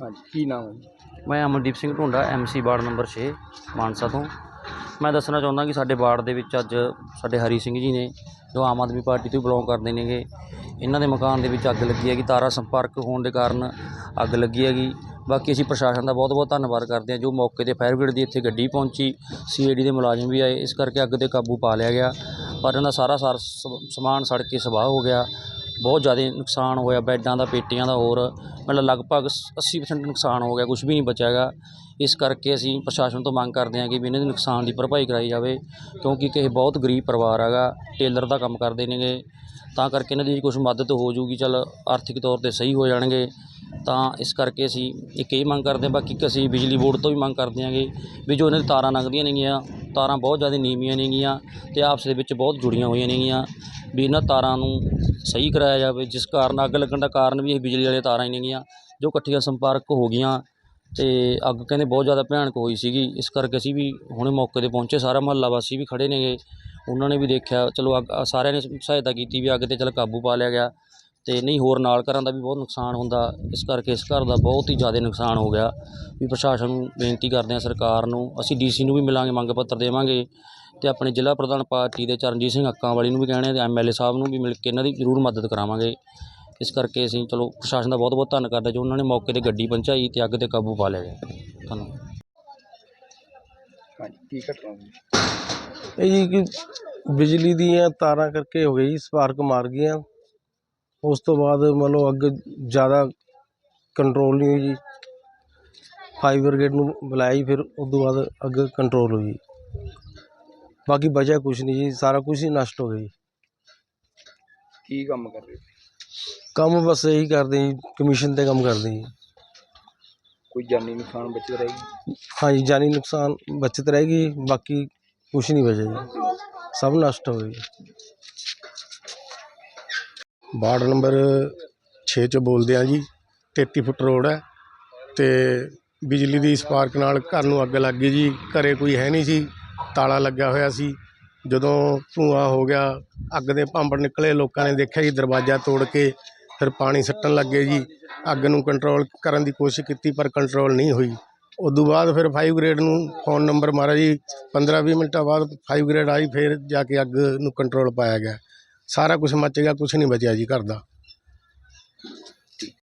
ਹਾਂਜੀ, ਕੀ ਨਾਮ ਹੈ ਜੀ? ਮੈਂ Amandeep Singh Dhunda MC ward number 6 Mansa ਤੋਂ। ਮੈਂ ਦੱਸਣਾ ਚਾਹੁੰਦਾ ਕਿ ਸਾਡੇ ਵਾਰਡ ਦੇ ਵਿੱਚ ਅੱਜ ਸਾਡੇ ਹਰੀ ਸਿੰਘ ਜੀ ਨੇ, ਜੋ ਆਮ ਆਦਮੀ ਪਾਰਟੀ ਤੋਂ ਬਿਲੋਂਗ ਕਰਦੇ ਨੇਗੇ, ਇਹਨਾਂ ਦੇ ਮਕਾਨ ਦੇ ਵਿੱਚ ਅੱਗ ਲੱਗੀ ਹੈਗੀ, ਤਾਰਾ ਸੰਪਰਕ ਹੋਣ ਦੇ ਕਾਰਨ ਅੱਗ ਲੱਗੀ ਹੈਗੀ। ਬਾਕੀ ਅਸੀਂ ਪ੍ਰਸ਼ਾਸਨ ਦਾ ਬਹੁਤ ਬਹੁਤ ਧੰਨਵਾਦ ਕਰਦੇ ਹਾਂ, ਜੋ ਮੌਕੇ ਤੇ ਫਾਇਰ ਬ੍ਰਿਗੇਡ ਦੀ ਇੱਥੇ ਗੱਡੀ ਪਹੁੰਚੀ ਸੀਏਡੀ ਦੇ ਮੁਲਾਜ਼ਮ ਵੀ ਆਏ, ਇਸ ਕਰਕੇ ਅੱਗ ਤੇ ਕਾਬੂ ਪਾ ਲਿਆ ਗਿਆ। ਪਰ ਇਹਨਾਂ ਦਾ ਸਾਰਾ ਸਾਰ ਸ- ਸਮਾਨ ਸੜ ਕੇ ਸਵਾਹ ਹੋ ਗਿਆ। ਬਹੁਤ ਜ਼ਿਆਦਾ ਨੁਕਸਾਨ ਹੋਇਆ, ਬੈੱਡਾਂ ਦਾ, ਪੇਟੀਆਂ ਦਾ, ਹੋਰ ਮਤਲਬ ਲਗਭਗ 80% ਨੁਕਸਾਨ ਹੋ ਗਿਆ, ਕੁਛ ਵੀ ਨਹੀਂ ਬਚਿਆ ਹੈਗਾ। ਇਸ ਕਰਕੇ ਅਸੀਂ ਪ੍ਰਸ਼ਾਸਨ ਤੋਂ ਮੰਗ ਕਰਦੇ ਹਾਂ ਕਿ ਵੀ ਇਹਨਾਂ ਦੇ ਨੁਕਸਾਨ ਦੀ ਭਰਪਾਈ ਕਰਵਾਈ ਜਾਵੇ, ਕਿਉਂਕਿ ਕਿ ਇਹ ਬਹੁਤ ਗਰੀਬ ਪਰਿਵਾਰ ਹੈਗਾ, ਟੇਲਰ ਦਾ ਕੰਮ ਕਰਦੇ ਨੇਗੇ। ਤਾਂ ਕਰਕੇ ਇਹਨਾਂ ਦੀ ਕੁਛ ਮਦਦ ਹੋ ਜੂਗੀ, ਚੱਲ ਆਰਥਿਕ ਤੌਰ ਤੇ ਸਹੀ ਹੋ ਜਾਣਗੇ। ਤਾਂ ਇਸ ਕਰਕੇ ਅਸੀਂ ਇੱਕ ਇਹ ਮੰਗ ਕਰਦੇ ਹਾਂ, ਬਾਕੀ ਅਸੀਂ ਬਿਜਲੀ ਬੋਰਡ ਤੋਂ ਵੀ ਮੰਗ ਕਰਦੇ ਹਾਂਗੇ ਵੀ ਜੋ ਇਹਨਾਂ ਦੀ ਤਾਰਾਂ ਲੰਘਦੀਆਂ ਨੇਗੀਆਂ ਤਾਰਾਂ ਬਹੁਤ ਜ਼ਿਆਦਾ ਨੀਵੀਆਂ ਨੇਗੀਆਂ ਅਤੇ ਆਪਸ ਦੇ ਵਿੱਚ ਬਹੁਤ ਜੁੜੀਆਂ ਹੋਈਆਂ ਨੇਗੀਆਂ ਵੀ ਇਹਨਾਂ ਤਾਰਾਂ ਨੂੰ ਸਹੀ ਕਰਾਇਆ ਜਾਵੇ, ਜਿਸ ਕਾਰਨ ਅੱਗ ਲੱਗਣ ਦਾ ਕਾਰਨ ਵੀ ਇਹ ਬਿਜਲੀ ਵਾਲੀਆਂ ਤਾਰਾਂ ਹੀ ਨੇਗੀਆਂ, ਜੋ ਇਕੱਠੀਆਂ ਸੰਪਰਕ ਹੋ ਗਈਆਂ ਅਤੇ ਅੱਗ ਕਹਿੰਦੇ ਬਹੁਤ ਜ਼ਿਆਦਾ ਭਿਆਨਕ ਹੋਈ ਸੀਗੀ, ਇਸ ਕਰਕੇ ਅਸੀਂ ਵੀ ਹੁਣੇ ਮੌਕੇ ਤੇ ਪਹੁੰਚੇ, ਸਾਰਾ ਮੁਹੱਲਾ ਵਾਸੀ ਵੀ ਖੜ੍ਹੇ ਨੇਗੇ, ਉਹਨਾਂ ਨੇ ਵੀ ਦੇਖਿਆ, ਚਲੋ ਅੱਗ, ਸਾਰਿਆਂ ਨੇ ਸਹਾਇਤਾ ਕੀਤੀ ਵੀ ਅੱਗ ਤੇ ਚਲ ਕਾਬੂ ਪਾ ਲਿਆ ਗਿਆ ਤੇ ਨਹੀਂ ਹੋਰ ਨਾਲ ਘਰਾਂ ਦਾ ਵੀ ਬਹੁਤ ਨੁਕਸਾਨ ਹੁੰਦਾ। ਇਸ ਕਰਕੇ ਇਸ ਘਰ ਦਾ ਬਹੁਤ ਹੀ ਜ਼ਿਆਦਾ ਨੁਕਸਾਨ ਹੋ ਗਿਆ। ਵੀ ਪ੍ਰਸ਼ਾਸਨ ਨੂੰ ਬੇਨਤੀ ਕਰਦੇ ਹਾਂ ਸਰਕਾਰ ਨੂੰ ਅਸੀਂ ਡੀਸੀ ਨੂੰ ਵੀ ਮਿਲਾਂਗੇ ਮੰਗ ਪੱਤਰ ਦੇਵਾਂਗੇ ਤੇ ਆਪਣੇ ਜ਼ਿਲ੍ਹਾ ਪ੍ਰਧਾਨ ਪਾਰਟੀ ਦੇ ਚਰਨਜੀਤ ਸਿੰਘ ਅੱਕਾਂ ਵਾਲੀ ਨੂੰ ਵੀ ਕਹਿਣੇ ਤੇ ਐਮਐਲਏ ਸਾਹਿਬ ਨੂੰ ਵੀ ਮਿਲ ਕੇ ਇਹਨਾਂ ਦੀ ਜ਼ਰੂਰ ਮਦਦ ਕਰਾਵਾਂਗੇ। ਇਸ ਕਰਕੇ ਅਸੀਂ ਚਲੋ ਪ੍ਰਸ਼ਾਸਨ ਦਾ ਬਹੁਤ ਬਹੁਤ ਧੰਨਵਾਦ ਕਰਦੇ ਜੋ ਉਹਨਾਂ ਨੇ ਮੌਕੇ ਤੇ ਗੱਡੀ ਪਹੁੰਚਾਈ ਤੇ ਅੱਗ ਤੇ ਕਾਬੂ ਪਾ ਲਿਆ ਧੰਨਵਾਦ। ਹਾਂਜੀ ਕੀ ਘਟਨਾ ਹੋਈ? ਇਹ ਜੀ ਕਿ ਬਿਜਲੀ ਦੀਆਂ ਤਾਰਾਂ ਕਰਕੇ ਹੋ ਗਈ ਸਪਾਰਕ ਮਾਰ ਗਈਆਂ। ਉਸ ਤੋਂ ਬਾਅਦ ਮੰਨ ਲਓ ਅੱਗ ਜ਼ਿਆਦਾ ਕੰਟਰੋਲ ਨਹੀਂ ਹੋਈ ਜੀ। ਫਾਇਰ ਬ੍ਰਿਗੇਡ ਨੂੰ ਬੁਲਾਇਆ ਜੀ ਫਿਰ ਉਸ ਤੋਂ ਬਾਅਦ ਅੱਗ ਕੰਟਰੋਲ ਹੋਈ। ਬਾਕੀ ਬਚਿਆ ਕੁਝ ਨਹੀਂ ਜੀ ਸਾਰਾ ਕੁਝ ਹੀ ਨਸ਼ਟ ਹੋ ਗਿਆ ਜੀ। ਕੀ ਕੰਮ ਕਰ ਰਹੇ ਸੀ? ਕੰਮ ਬਸ ਇਹੀ ਕਰਦੇ ਜੀ ਕਮਿਸ਼ਨ ਤੇ ਕੰਮ ਕਰਦੇ ਜੀ। ਕੋਈ ਜਾਨੀ ਨੁਕਸਾਨ ਬਚਿਆ ਰਹੀ ਹਾਂਜੀ ਜਾਨੀ ਨੁਕਸਾਨ ਬਚਤ ਰਹੇਗੀ ਬਾਕੀ ਕੁਝ ਨਹੀਂ ਬਚਿਆ ਜੀ। ਸਭ ਨਸ਼ਟ ਹੋ ਗਈ ਵਾਰਡ ਨੰਬਰ 6 ਚ ਬੋਲਦੇ ਆ ਜੀ 33 ਫੁੱਟ ਰੋਡ ਹੈ ਤੇ ਬਿਜਲੀ ਦੀ ਸਪਾਰਕ ਨਾਲ ਘਰ ਨੂੰ ਅੱਗ ਲੱਗ ਗਈ ਜੀ, ਘਰੇ ਕੋਈ ਹੈ ਨਹੀਂ ਸੀ, ਤਾਲਾ ਲੱਗਿਆ ਹੋਇਆ ਸੀ। ਜਦੋਂ ਧੂੰਆਂ ਹੋ ਗਿਆ, ਅੱਗ ਦੇ ਭਾਂਬੜ ਨਿਕਲੇ, ਲੋਕਾਂ ਨੇ ਦੇਖਿਆ ਜੀ, ਦਰਵਾਜ਼ਾ ਤੋੜ ਕੇ ਫਿਰ ਪਾਣੀ ਸੱਟਣ ਲੱਗੇ ਜੀ। ਅੱਗ ਨੂੰ ਕੰਟਰੋਲ ਕਰਨ ਦੀ ਕੋਸ਼ਿਸ਼ ਕੀਤੀ, ਪਰ ਕੰਟਰੋਲ ਨਹੀਂ ਹੋਈ। ਉਦੋਂ ਬਾਅਦ ਫਿਰ ਫਾਈਵ ਗ੍ਰੇਡ ਨੂੰ ਫੋਨ ਨੰਬਰ ਮਾਰਿਆ ਜੀ। 15-20 ਮਿੰਟਾਂ ਬਾਅਦ ਫਾਈਵ ਗ੍ਰੇਡ ਆਈ, ਫਿਰ ਜਾ ਕੇ ਅੱਗ ਨੂੰ ਕੰਟਰੋਲ ਪਾਇਆ ਗਿਆ। ਸਾਰਾ ਕੁਝ ਮੱਚ ਗਿਆ ਕੁਝ ਨਹੀਂ ਬਚਿਆ ਜੀ ਘਰ ਦਾ।